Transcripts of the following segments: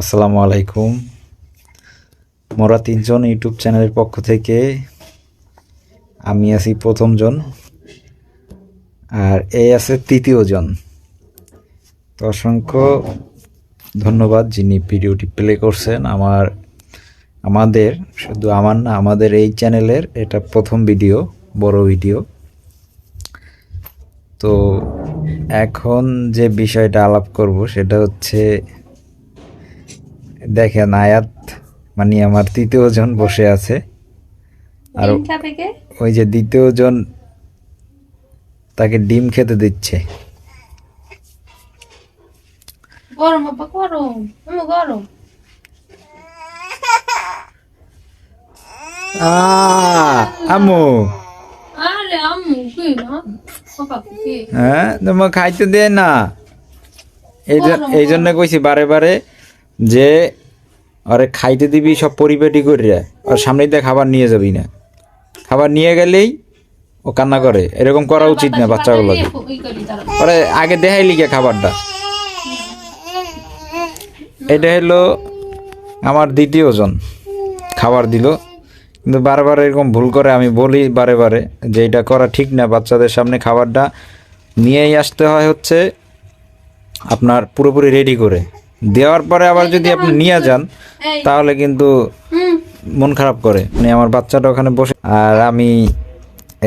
আসসালামু আলাইকুম। মোরা তিনজন ইউটিউব চ্যানেলের পক্ষ থেকে আমি আছি প্রথমজন আর এই আছে তৃতীয় জন তো অসংখ্য ধন্যবাদ যিনি ভিডিওটি প্লে করছেন। আমার, আমাদের, শুধু আমার না, আমাদের এই চ্যানেলের এটা প্রথম ভিডিও, বড় ভিডিও। তো এখন যে বিষয়টা আলাপ করব সেটা হচ্ছে দেখেন আয়াত মানে আমার তৃতীয় জন বসে আছে। আর ওই যে দ্বিতীয় জন তাকে ডিম খেতে দিচ্ছে। গরম বাবা গরম গরম। আম্মু। হ্যাঁ তোমার খাইতে দে না। এই জন্য কইছি বারে বারে যে আরে খাইতে দিবি, সব পরিপাটি করিয়া, আর সামনে দিয়ে খাবার নিয়ে যাবি না। খাবার নিয়ে গেলেই ও কান্না করে। এরকম করা উচিত না বাচ্চাগুলোকে। ওরে আগে দেখাইলি কে খাবারটা? এটা হলো আমার দ্বিতীয় জন। খাবার দিল। কিন্তু বারবার এরকম ভুল করে আমি বলি বারে বারে যে এটা করা ঠিক না, বাচ্চাদের সামনে খাবারটা নিয়েই আসতে হয় হচ্ছে আপনার পুরোপুরি রেডি করে। দেওয়ার পরে আবার যদি আপনি নিয়ে যান তাহলে কিন্তু মন খারাপ করে। মানে আমার বাচ্চাটা ওখানে বসে আর আমি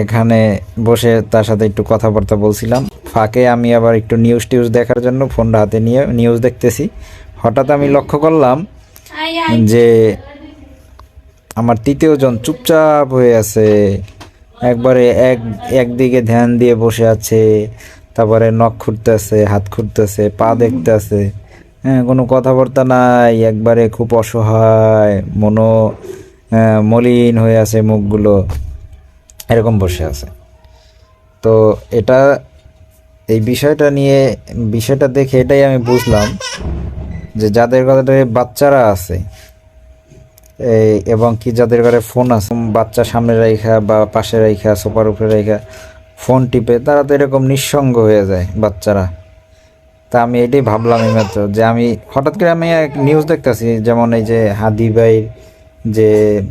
এখানে বসে তার সাথে একটু কথাবার্তা বলছিলাম। ফাঁকে আমি আবার একটু নিউজ টিউজ দেখার জন্য ফোনটা হাতে নিয়ে নিউজ দেখতেছি। হঠাৎ আমি লক্ষ্য করলাম যে আমার তৃতীয় জন চুপচাপ হয়ে আছে। একবারে এক একদিকে ধ্যান দিয়ে বসে আছে। তারপরে নখ খুঁড়তেছে হাত খুঁড়তেছে পা দেখতেছে। হ্যাঁ কোনো কথাবার্তা নাই একবারে খুব অসহায় মনো আহ, মলিন হয়ে আছে মুখগুলো এরকম বসে আছে। তো এটা এই বিষয়টা নিয়ে বিষয়টা দেখে এটাই আমি বুঝলাম যে যাদের ঘরে বাচ্চারা আছে এবং কি যাদের ঘরে ফোন আছে বাচ্চা সামনে রাইখা বা পাশে রাইখা সোফার উপরে রাইখা ফোন টিপে তারা তো এরকম নিঃসঙ্গ হয়ে যায় বাচ্চারা। তা আমি এটাই ভাবলাম এইমাত্র যে আমি হঠাৎ করে আমি এক নিউজ দেখতেছি, যেমন এই যে হাদি ভাইয়ের যে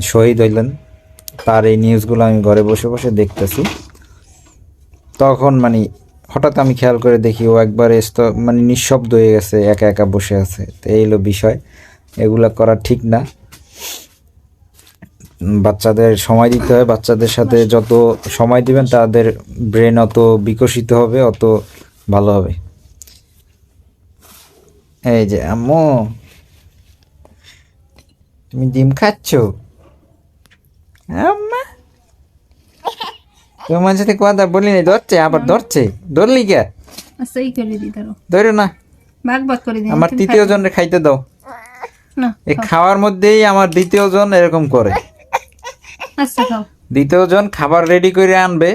শহীদ হইলেন, তার এই নিউজগুলো আমি ঘরে বসে বসে দেখতেছি। তখন মানে হঠাৎ আমি খেয়াল করে দেখি ও একবার স্থ- মানে নিঃশব্দ হয়ে গেছে, একা একা বসে আছে। তো এই হলো বিষয়। এগুলা করা ঠিক না। বাচ্চাদের সময় দিতে হয়, বাচ্চাদের সাথে যত সময় দিবেন, তাদের ব্রেন অত বিকশিত হবে, অত ভালো হবে। এই যে আম্মু তুমি ডিম খাচ্ছ? আম্মা তোমার সাথে কথা ধরছে আবার ধরছে। ধরলি কে? আচ্ছা ই করে দি ধরো। না। ভাগ ভাগ করে আমার তৃতীয় জনের খাইতে দাও। না এই খাওয়ার মধ্যেই আমার দ্বিতীয় জন এরকম করে। আচ্ছা খাও। দ্বিতীয় জন খাবার রেডি করে আনবে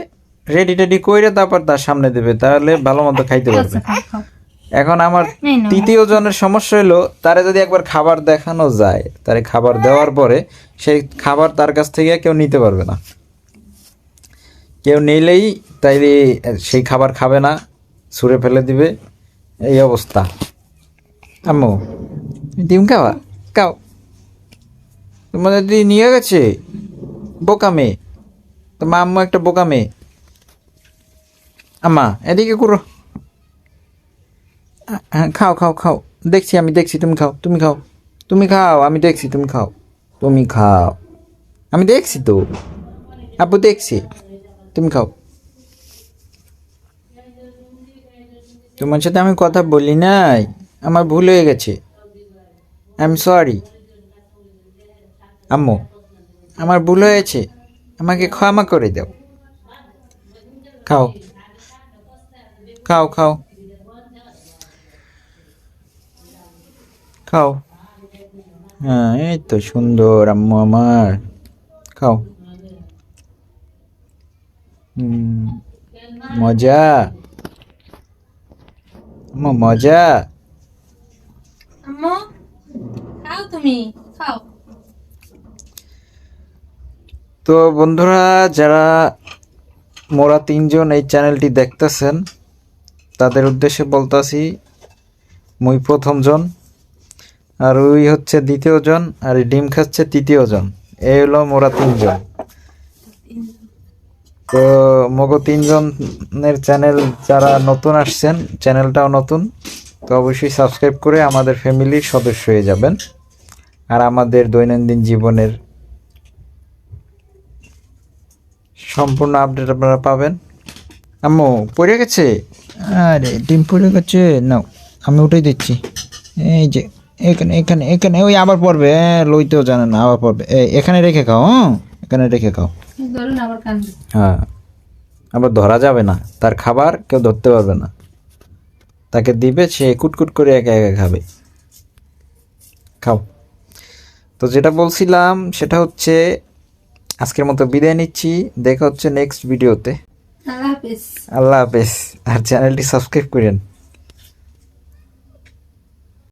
রেডি টেডি করে তারপর তার সামনে দেবে তাহলে ভালো মতো খাইতে পারবে। আচ্ছা খাও। এখন আমার তৃতীয় জনের সমস্যা হলো তারে যদি একবার খাবার দেখানো যায় তারে খাবার দেওয়ার পরে সেই খাবার তার কাছ থেকে কেউ নিতে পারবে না। কেউ নিলেই তাইলে সেই খাবার খাবে না ছুঁড়ে ফেলে দিবে এই অবস্থা। আম্মু ডিম খাওয়া খাও। তোমাদের দিদি নিয়ে গেছে বোকা মেয়ে। তোমার আম্মু একটা বোকা মেয়ে। আম্মা এদিকে করো হ্যাঁ খাও খাও খাও। দেখছি আমি, দেখছি, তুমি খাও তুমি খাও। তুমি খাও, আমি দেখছি, তুমি খাও। তুমি খাও। আমি দেখছি তো। আপু দেখছি। তুমি খাও। তোমার সাথে আমি কথা বলি নাই। আমার ভুল হয়ে গেছে। আই এম সরি আম্মু, আমার ভুল হয়েছে। আমাকে ক্ষমা করে দাও। খাও। খাও খাও। খাও। হ্যাঁ এই তো সুন্দর আম্মু আমার। খাও। হুম, মজা। আম্মু মজা। আম্মু খাও তুমি খাও। তো বন্ধুরা যারা মোরা তিনজন এই চ্যানেলটি দেখতেছেন তাদের উদ্দেশ্যে বলতাছি মুই প্রথমজন। আর ওই হচ্ছে দ্বিতীয় জন, আর ডিম খাচ্ছে তৃতীয় জন। এই হলো মোরা তিনজন। তো মগো তিনজনের চ্যানেল যারা নতুন আসছেন, চ্যানেলটাও নতুন, তো অবশ্যই সাবস্ক্রাইব করে আমাদের ফ্যামিলির সদস্য হয়ে যাবেন। আর আমাদের দৈনন্দিন জীবনের সম্পূর্ণ আপডেট আপনারা পাবেন। আম্মু, পড়ে গেছে? আরে, ডিম পড়ে গেছে? নাও, আমি উঠে দিচ্ছি। এই যে এখানে এখানে এখানে ওই আবার পড়বে। হ্যাঁ লইতেও জানে না আবার পড়বে। এই এখানে রেখে খাও হ্যাঁ এখানে রেখে খাও। আবার হ্যাঁ। আবার ধরা যাবে না। তার খাবার কেউ ধরতে পারবে না। তাকে দিবে সে কুটকুট করে একা একা খাবে। খাও। তো যেটা বলছিলাম সেটা হচ্ছে আজকের মতো বিদায় নিচ্ছি। দেখা হচ্ছে নেক্সট ভিডিওতে আল্লাহ হাফেজ। আল্লাহ হাফেজ। আর চ্যানেলটি সাবস্ক্রাইব করেন।